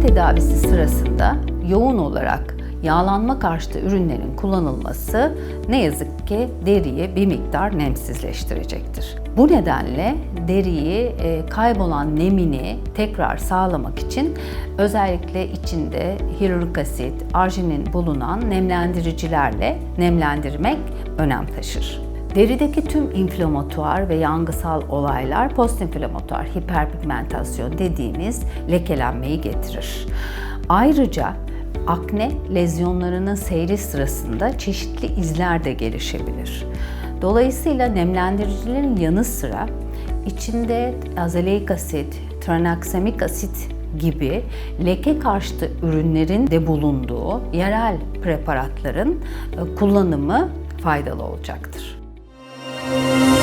tedavisi sırasında yoğun olarak yağlanma karşıtı ürünlerin kullanılması ne yazık ki deriyi bir miktar nemsizleştirecektir. Bu nedenle deriyi e, kaybolan nemini tekrar sağlamak için özellikle içinde hyaluronik asit, arginin bulunan nemlendiricilerle nemlendirmek önem taşır. Derideki tüm inflamatuar ve yangısal olaylar postinflamatuar hiperpigmentasyon dediğimiz lekelenmeyi getirir. Ayrıca akne lezyonlarının seyri sırasında çeşitli izler de gelişebilir. Dolayısıyla nemlendiricilerin yanı sıra içinde azaleik asit, tranaksamik asit gibi leke karşıtı ürünlerin de bulunduğu yerel preparatların e, kullanımı faydalı olacaktır. Música